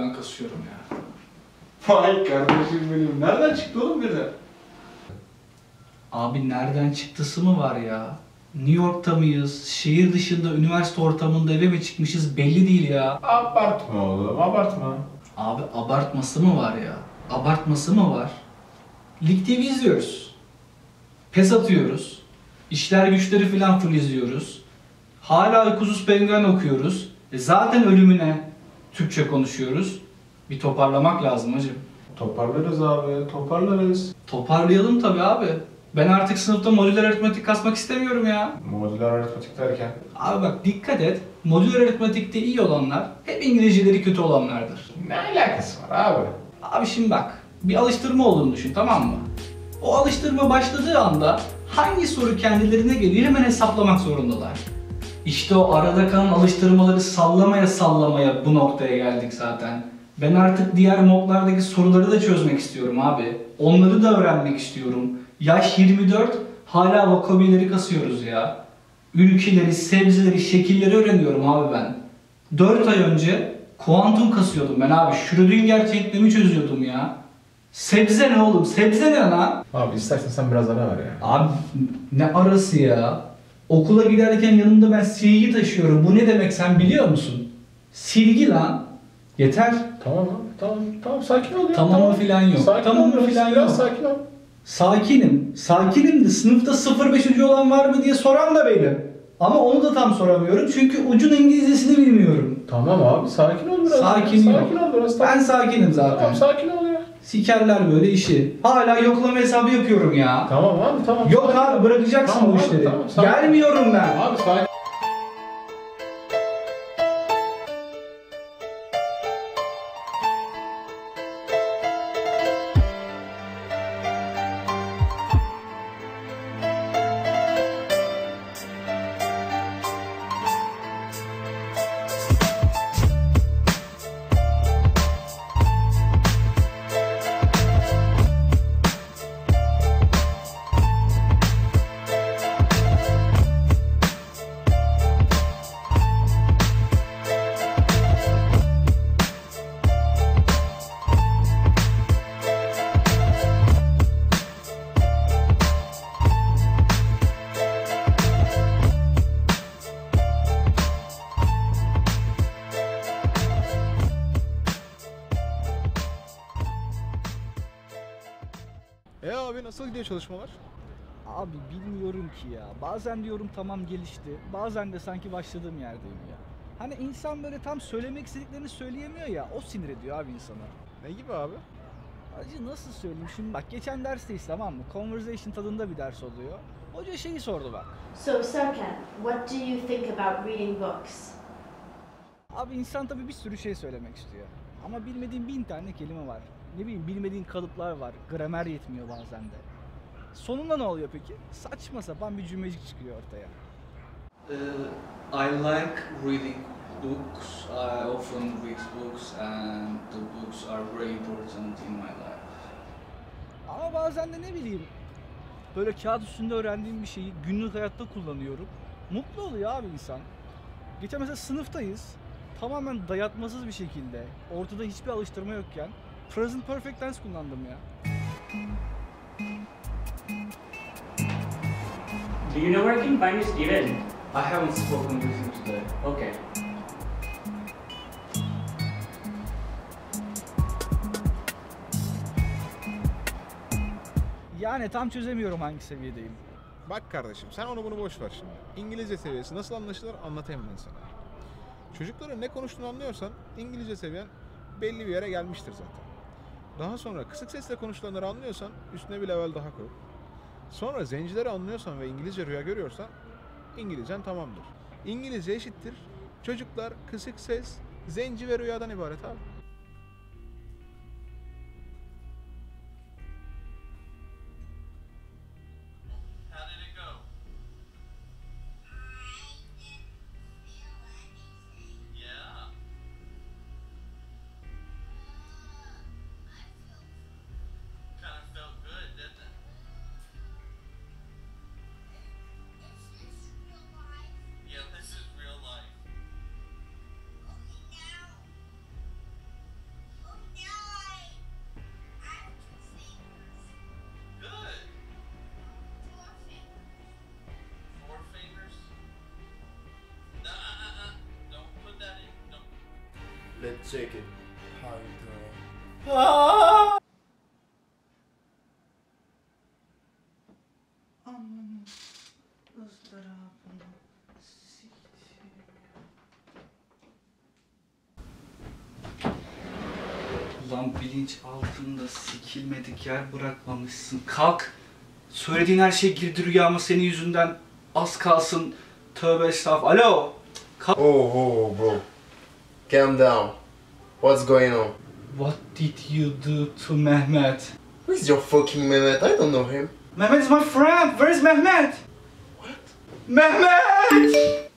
ben kasıyorum ya. Vay kardeşim benim. Nereden çıktı oğlum birden? Abi nereden çıktısı mı var ya? New York'ta mıyız? Şehir dışında üniversite ortamında eve mi çıkmışız belli değil ya. Abartma oğlum abartma. Abi abartması mı var ya? Abartması mı var? Lig TV izliyoruz. Pes atıyoruz. İşler güçleri filan full izliyoruz. Hala uykusuz penguen okuyoruz. E zaten ölümüne Türkçe konuşuyoruz. Bir toparlamak lazım hacım. Toparlarız abi toparlarız. Toparlayalım tabii abi. Ben artık sınıfta modüler aritmetik kasmak istemiyorum ya. Modüler aritmetik derken. Abi bak dikkat et. Modüler aritmetikte iyi olanlar hep İngilizceleri kötü olanlardır. Ne alakası var abi? Abi şimdi bak, bir alıştırma olduğunu düşün tamam mı? O alıştırma başladığı anda hangi soru kendilerine geliyor hemen hesaplamak zorundalar. İşte o arada kalan alıştırmaları sallamaya sallamaya bu noktaya geldik zaten. Ben artık diğer modlardaki soruları da çözmek istiyorum abi. Onları da öğrenmek istiyorum. Yaş 24, hala vokabuleri kasıyoruz ya. Ülkeleri, sebzeleri, şekilleri öğreniyorum abi ben. 4 ay önce kuantum kasıyordum ben abi. Schrödinger denklemi çözüyordum ya. Sebze ne oğlum? Sebze ne lan? Abi istersen sen biraz ara ver ya. Abi ne arası ya? Okula giderken yanımda ben silgi taşıyorum. Bu ne demek sen biliyor musun? Silgi lan. Yeter. Tamam abi tamam tamam sakin ol ya. Tamamı filan yok. Sakin Tamamı ol filan yok. sakin ol. Sakinim. Sakinim de sınıfta 05. olan var mı diye soran da benim. Ama onu da tam soramıyorum çünkü ucun İngilizcesini bilmiyorum. Tamam abi sakin ol biraz. Sakin. Sakin ol biraz. Tamam. Ben sakinim zaten. Tamam sakin ol. Sikerler böyle işi. Hala yoklama hesabı yapıyorum ya. Tamam abi tamam. Yok abi bırakacaksın Tamam bu abi, işleri. tamam, sakin. Gelmiyorum ben. Abi sakin. Gidiyor çalışmalar? Abi bilmiyorum ki ya. Bazen diyorum tamam gelişti. Bazen de sanki başladığım yerdeyim ya. Hani insan böyle tam söylemek istediklerini söyleyemiyor ya. O sinir ediyor abi insana. Ne gibi abi? Acı nasıl söyleyeyim şimdi bak geçen dersteyiz tamam mı? Conversation tadında bir ders oluyor. Hoca şeyi sordu bak. So, Serkan, what do you think about reading books? Abi insan tabii bir sürü şey söylemek istiyor. Ama bilmediğin bin tane kelime var. Ne bileyim bilmediğin kalıplar var. Gramer yetmiyor bazen de. Sonunda ne oluyor peki? Saçma sapan bir cümlecik çıkıyor ortaya. Uh, I like reading books. I often read books and the books are very important in my life. Ama bazen de ne bileyim böyle kağıt üstünde öğrendiğim bir şeyi günlük hayatta kullanıyorum. Mutlu oluyor abi insan. Geçen mesela sınıftayız. Tamamen dayatmasız bir şekilde ortada hiçbir alıştırma yokken present perfect tense kullandım ya. Do you know where I can find you, Steven? I haven't spoken with him today. Okay. Yani tam çözemiyorum hangi seviyedeyim. Bak kardeşim sen onu bunu boş ver şimdi. İngilizce seviyesi nasıl anlaşılır anlatayım ben sana. Çocukların ne konuştuğunu anlıyorsan İngilizce seviyen belli bir yere gelmiştir zaten. Daha sonra kısık sesle konuşulanları anlıyorsan üstüne bir level daha koy. Sonra zencileri anlıyorsan ve İngilizce rüya görüyorsan İngilizcen tamamdır. İngilizce eşittir. Çocuklar kısık ses, zenci ve rüyadan ibaret abi. Shake it. How you doing? Ah! Ulan bilinç altında sikilmedik yer bırakmamışsın. Kalk. Söylediğin her şey girdi rüyama senin yüzünden. Az kalsın. Tövbe estağfurullah. Alo. Oh, oh, bro. Calm down. What's going on? What did you do to Mehmet? Who's your fucking Mehmet? I don't know him. Mehmet is my friend. Where is Mehmet? What? Mehmet!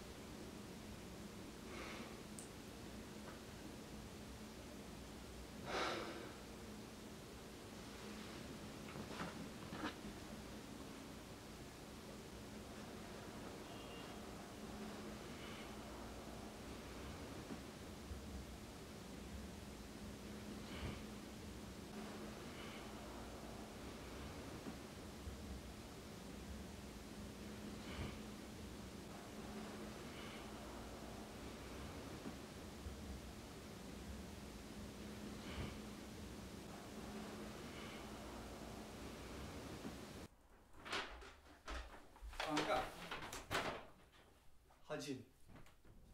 Hacim.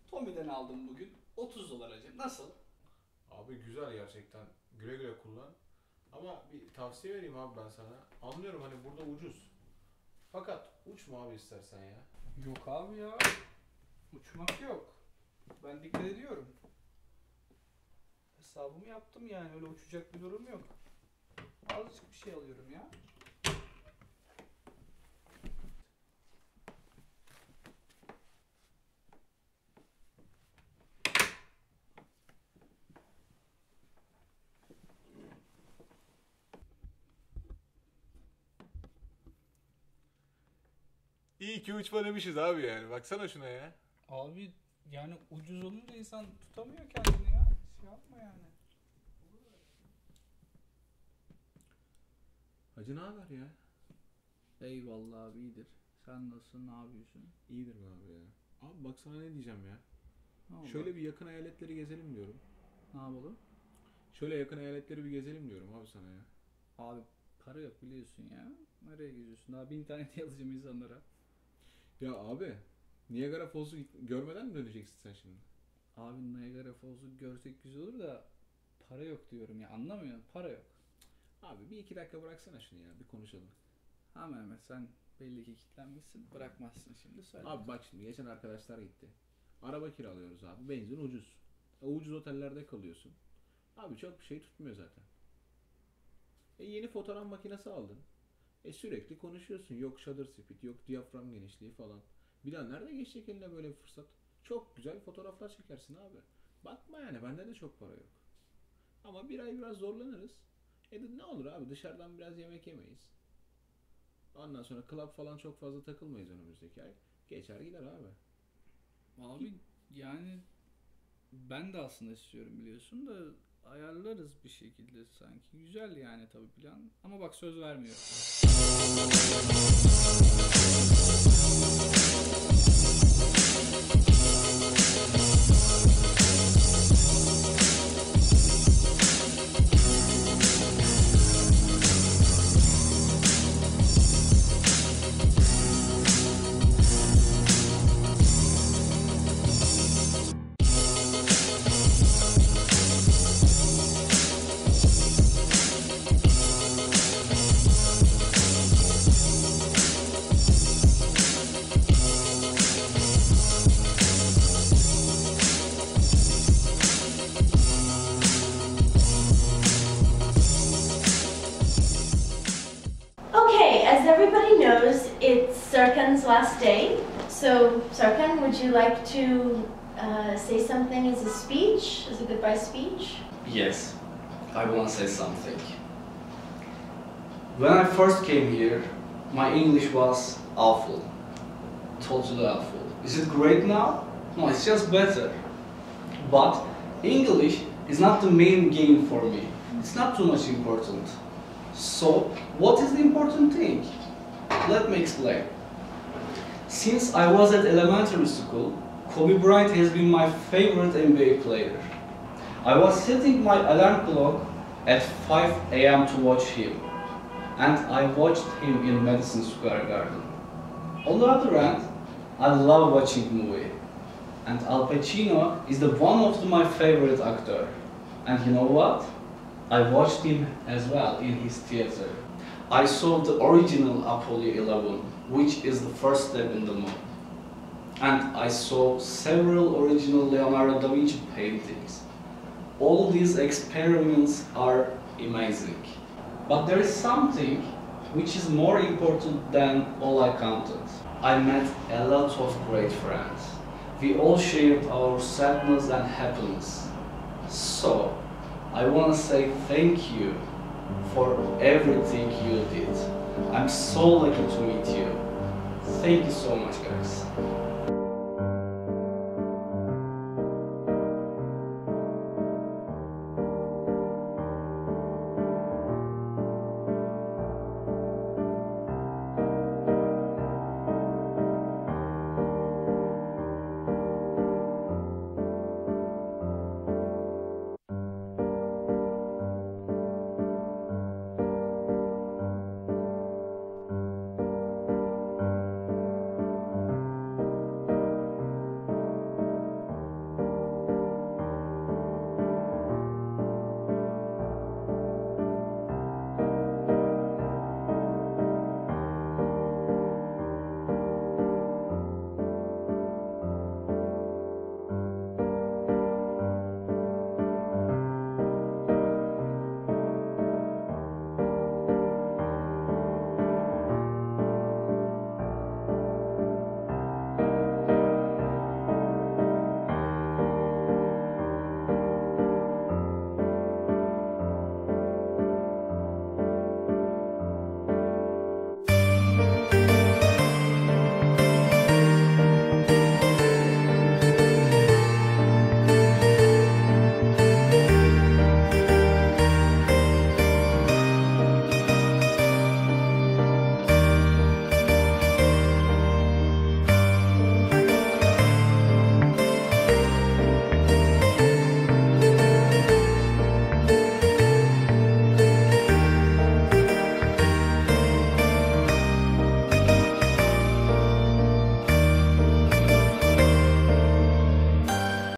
Tommy'den aldım bugün. 30 dolar hacim. Nasıl? Abi güzel gerçekten. Güle güle kullan. Ama bir tavsiye vereyim abi ben sana. Anlıyorum hani burada ucuz. Fakat uçma abi istersen ya. Yok abi ya. Uçmak yok. Ben dikkat ediyorum. Hesabımı yaptım yani öyle uçacak bir durum yok. Azıcık bir şey alıyorum ya. İyi ki uçma demişiz abi yani. Baksana şuna ya. Abi yani ucuz olunca insan tutamıyor kendini ya. Şey yapma yani. Hacı ne haber ya? Eyvallah abi iyidir. Sen nasılsın ne yapıyorsun? İyidir be abi ya. Abi bak sana ne diyeceğim ya. Ne oldu? Şöyle bir yakın eyaletleri gezelim diyorum. Ne yapalım? Şöyle yakın eyaletleri bir gezelim diyorum abi sana ya. Abi para yok biliyorsun ya. Nereye geziyorsun? Daha bin tane alacağım insanlara. Ya abi Niagara Falls'u görmeden mi döneceksin sen şimdi? Abi Niagara Falls'u görsek güzel olur da para yok diyorum ya anlamıyorum para yok. Abi bir iki dakika bıraksana şunu ya bir konuşalım. Ha Mehmet sen belli ki kitlenmişsin bırakmazsın şimdi söyle. Abi bak şimdi geçen arkadaşlar gitti. Araba kiralıyoruz abi. Benzin ucuz. E, ucuz otellerde kalıyorsun. Abi çok bir şey tutmuyor zaten. E, yeni fotoğraf makinesi aldın. E sürekli konuşuyorsun. Yok shutter speed, yok diyafram genişliği falan. Bir daha nerede geçecek eline böyle bir fırsat? Çok güzel fotoğraflar çekersin abi. Bakma yani bende de çok para yok. Ama bir ay biraz zorlanırız. E de ne olur abi dışarıdan biraz yemek yemeyiz. Ondan sonra club falan çok fazla takılmayız önümüzdeki ay. Geçer gider abi. Abi yani ben de aslında istiyorum biliyorsun da ayarlarız bir şekilde sanki. Güzel yani tabii plan ama bak söz vermiyorum. It's Serkan's last day. So, Serkan, would you like to uh, say something as a speech, as a goodbye speech? Yes, I want to say something. When I first came here, my English was awful. Totally awful. Is it great now? No, it's just better. But English is not the main game for me. It's not too much important. So, what is the important thing? Let me explain. Since I was at elementary school, Kobe Bryant has been my favorite NBA player. I was setting my alarm clock at 5 a.m. to watch him, and I watched him in Madison Square Garden. On the other hand, I love watching movie, and Al Pacino is the one of my favorite actor. And you know what? I watched him as well in his theater. I saw the original Apollo 11, which is the first step in the moon. And I saw several original Leonardo da Vinci paintings. All these experiments are amazing. But there is something which is more important than all I counted. I met a lot of great friends. We all shared our sadness and happiness. So, I want to say thank you for everything you did. I'm so lucky to meet you. Thank you so much, guys.